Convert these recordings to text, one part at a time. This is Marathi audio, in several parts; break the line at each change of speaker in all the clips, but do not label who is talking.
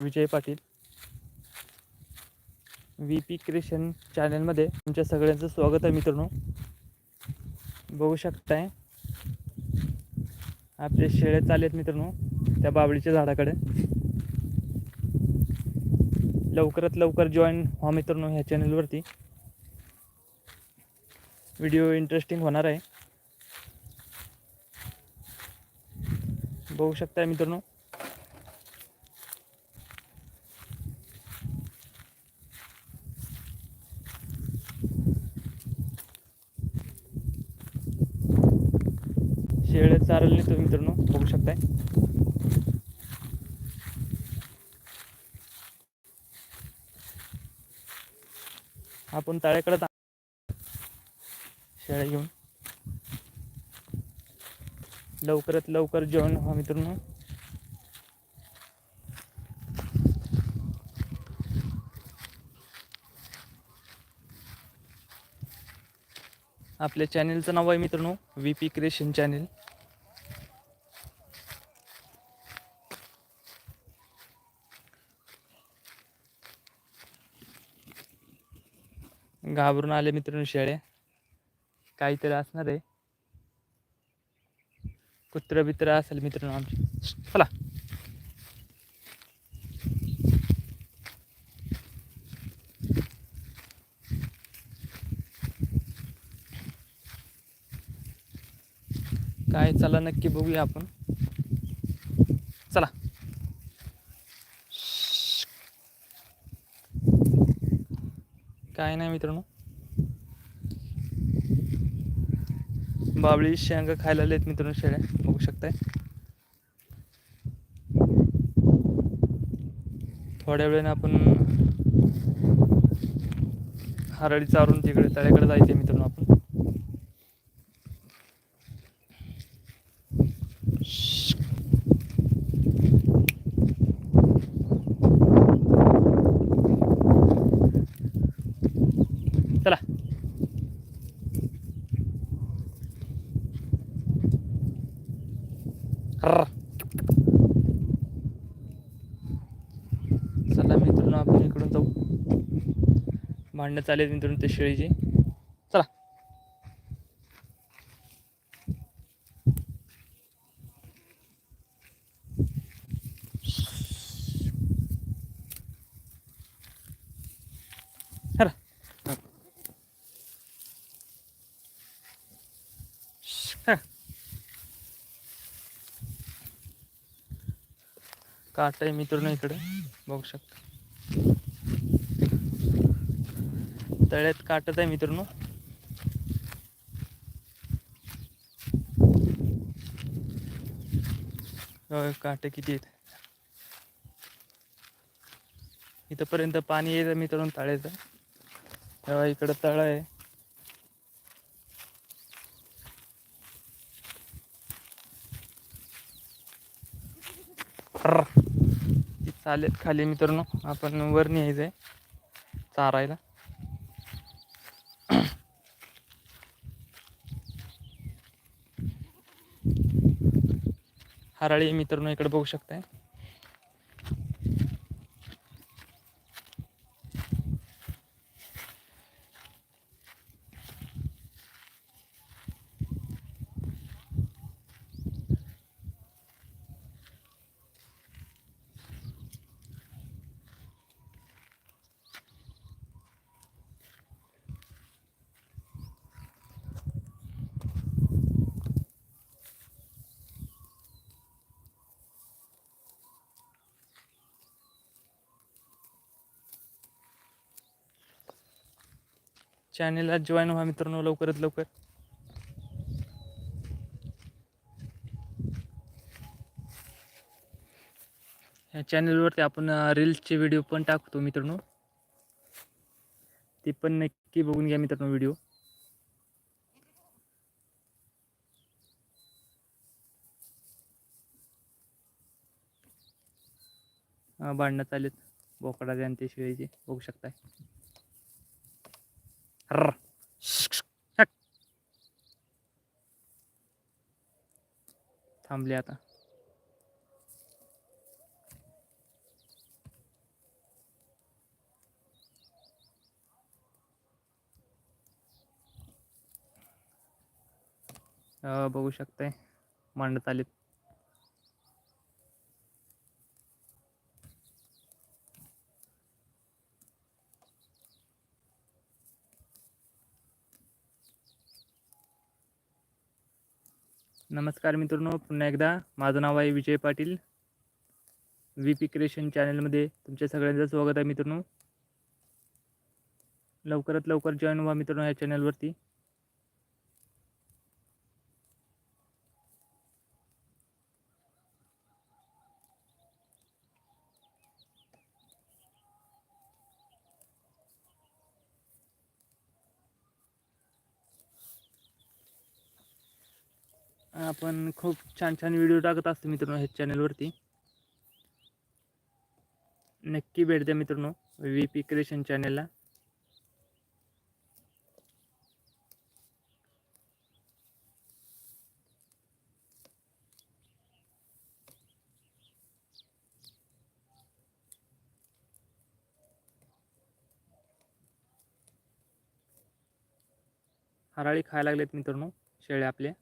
Vijay Patil. V P creation चॅनलमध्ये तुमच्या सगळ्यांचं स्वागत आहे मित्रांनो. बघू शकताय. आपले शेळे चालेत मित्रांनो त्या बाबळीच्या झाडाकडे. लवकरात लवकर जॉईन व्हा मित्रांनो ह्या चॅनलवरती व्हिडिओ इंटरेस्टिंग होणार आहे. बघू शकताय मित्रांनो. शेळ चालले तुम्ही मित्रांनो बघू शकताय. आपण तळ्याकडे शेळ्या घेऊन. लवकरात लवकर जेवण व्हा मित्रांनो. आपल्या चॅनेलचं नाव आहे मित्रांनो व्ही पी क्रिएशन चॅनेल घाबरून आले मित्रांनो शेळ्या. काहीतरी असणार आहे. कुत्र बित्र असेल मित्रांनो आमचे. चला. काय चला नक्की बघूया आपण चला काय नाही मित्रांनो. बाबळी शेंगा खायला आलेत मित्रांनो शेळ्या. बघू शकताय. थोड्या वेळाने आपण हरळी चारून तिकडे तळ्याकडे जायचे मित्रांनो आपण चला अर्र. चला मित्रांनो आपण इकडून जाऊ भांडणं चालेल मित्रांनो ते शेळीची. चला. चला. हा. काट आहे मित्रांनो इकडे? बघू शकता. तळ्यात काटत आहे मित्रांनो. काटे किती आहेत? इथंपर्यंत पाणी येतं मित्रांनो तळ्याचं. तेव्हा इकडं तळ आहे. चालेल खाली मित्रांनो आपण वर न्यायचंय चारायला. हराळी मित्रांनो इकडे बघू शकताय. चॅनेलला जॉईन व्हा मित्रांनो लवकरात लवकर. ह्या चॅनलवरती आपण रील्सचे व्हिडिओ पण टाकतो मित्रांनो. ते पण नक्की बघून घ्या मित्रांनो व्हिडिओ भांडणं चालेत बोकडाचे आणि ते शिवायचे बघू शकताय. थांबले आता. बघू शकताय. मांडत आलेत. नमस्कार मित्रांनो पुन्हा एकदा. माझं नाव आहे Vijay Patil. V P creation चॅनलमध्ये तुमच्या सगळ्यांचं स्वागत आहे मित्रांनो. लवकरात लवकर जॉईन व्हा मित्रांनो या चॅनलवरती आपण खूप छान छान व्हिडिओ टाकत असतो मित्रांनो ह्या चॅनलवरती नक्की भेट द्या मित्रांनो व्ही पी क्रिएशन चॅनलला हराळी खायला लागलेत मित्रांनो शेळ्या आपल्या.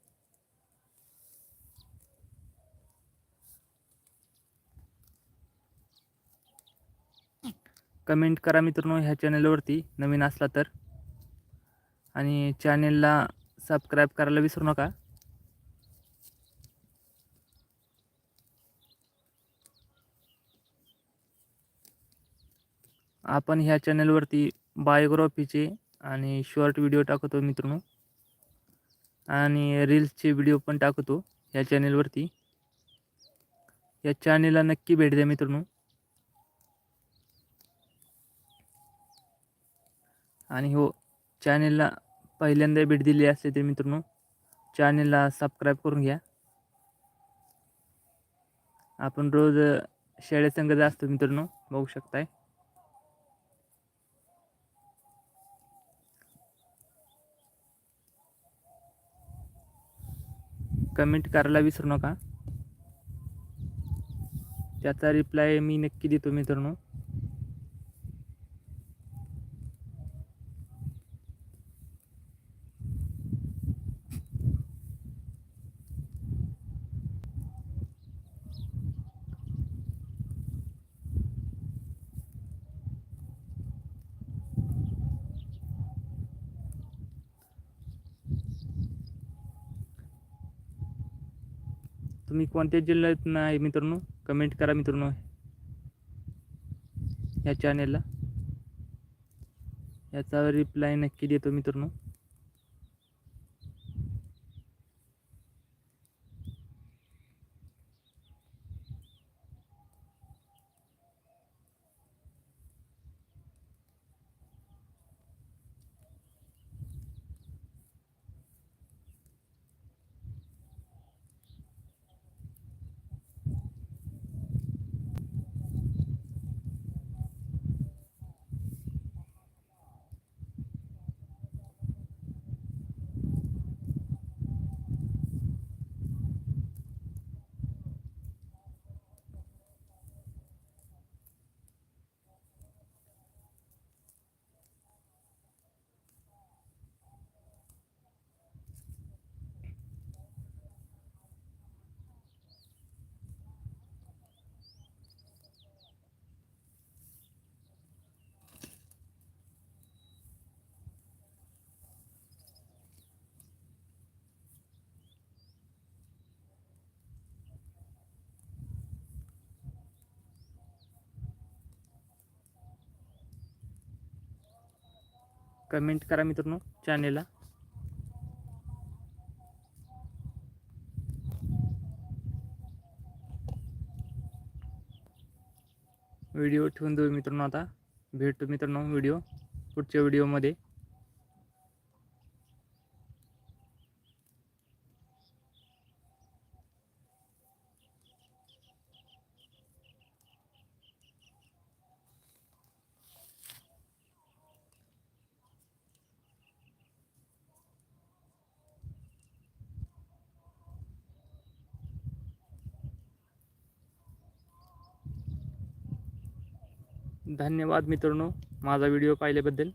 कमेंट करा मित्रांनो ह्या चॅनलवरती नवीन असला तर. आणि चॅनेलला सबस्क्राईब करायला विसरू नका. आपण ह्या चॅनलवरती बायोग्राफीचे आणि शॉर्ट व्हिडिओ टाकतो मित्रांनो. आणि रील्सचे व्हिडिओ पण टाकतो ह्या चॅनेलवरती. या चॅनेलला नक्की भेट द्या मित्रांनो. आणि हो चॅनेलला पहिल्यांदा भेट दिली असते ते मित्रांनो चॅनेलला सबस्क्राईब करून घ्या. आपण रोज शाळेसंगत असतो मित्रांनो बघू शकताय. कमेंट करायला विसरू नका. त्याचा रिप्लाय मी नक्की देतो मित्रांनो. तुम्ही कोणत्या जिल्ह्यात आहे मित्रांनो? कमेंट करा मित्रांनो. ह्या चॅनेलला याचा रिप्लाय नक्की देतो मित्रांनो. कमेंट करा मित्रांनो चॅनेलला. व्हिडिओ ठेवून देऊ मित्रांनो आता. भेटतो मित्रांनो व्हिडिओ पुढच्या व्हिडिओमध्ये. धन्यवाद मित्रांनो माझा व्हिडिओ पाहिल्याबद्दल.